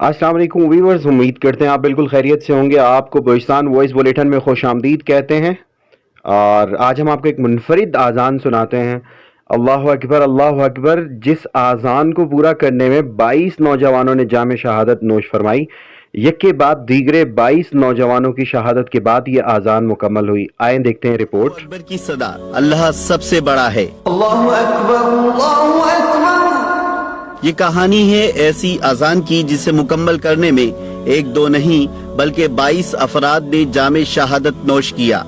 अस्सलाम वालेकुम वीवर्स उम्मीद करते हैं आप बिल्कुल खैरियत से होंगे। आपको बलुचिस्तान वॉइस बुलेटिन में खुश आमदीद कहते हैं। और आज हम आपको एक मुनफरद आज़ान सुनाते हैं। अल्लाह अकबर अल्लाह अकबर जिस आज़ान को पूरा करने में 22 नौजवानों ने जाम शहादत नोश फरमाई एक के बाद दीगरे 22 नौजवानों की शहादत के बाद ये आज़ान मुकम्मल हुई। आए देखते हैं रिपोर्ट। की सदा अल्लाह सबसे बड़ा है। अल्लाहु अकबर अल्लाहु अकबर। ये कहानी है ऐसी अजान की जिसे मुकम्मल करने में एक दो नहीं बल्कि 22 अफराद ने जाम शहादत नोश किया।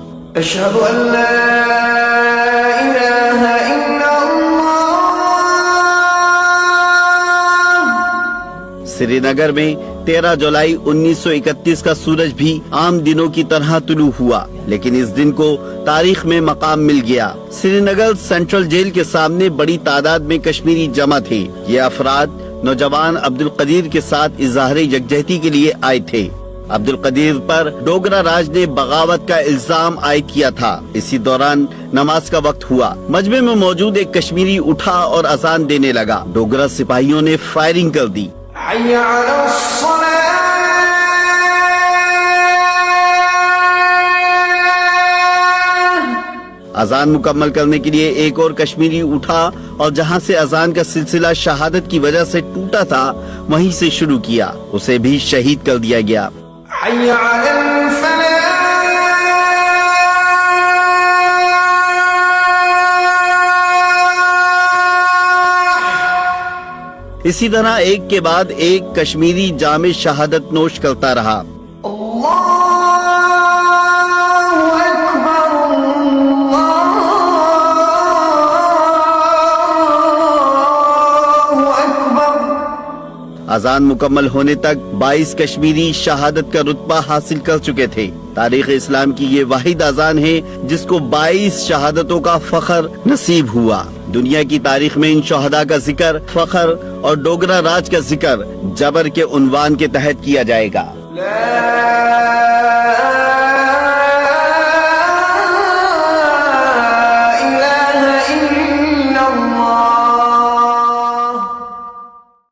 श्रीनगर में 13 जुलाई 1931 का सूरज भी आम दिनों की तरह तुलू हुआ, लेकिन इस दिन को तारीख में मकाम मिल गया। श्रीनगर सेंट्रल जेल के सामने बड़ी तादाद में कश्मीरी जमा थे। ये अफराद नौजवान अब्दुल कदीर के साथ इजहार यकजहती के लिए आए थे। अब्दुल कदीर पर डोगरा राज ने बगावत का इल्ज़ाम आयद किया था। इसी दौरान नमाज़ का वक्त हुआ। मजमे में मौजूद एक कश्मीरी उठा और अजान देने लगा। डोगरा सिपाहियों ने फायरिंग कर दी। अजान मुकम्मल करने के लिए एक और कश्मीरी उठा और जहाँ से अजान का सिलसिला शहादत की वजह से टूटा था वहीं से शुरू किया। उसे भी शहीद कर दिया गया। इसी तरह एक के बाद एक कश्मीरी जाम शहादत नोश करता रहा। अजान मुकम्मल होने तक 22 कश्मीरी शहादत का रुतबा हासिल कर चुके थे। तारीख इस्लाम की ये वाहिद अजान है, जिसको 22 शहादतों का फखर नसीब हुआ। दुनिया की तारीख में इन शहदा का ज़िक्र, फखर और डोगरा राज का ज़िक्र जबर के उनवान के तहत किया जाएगा।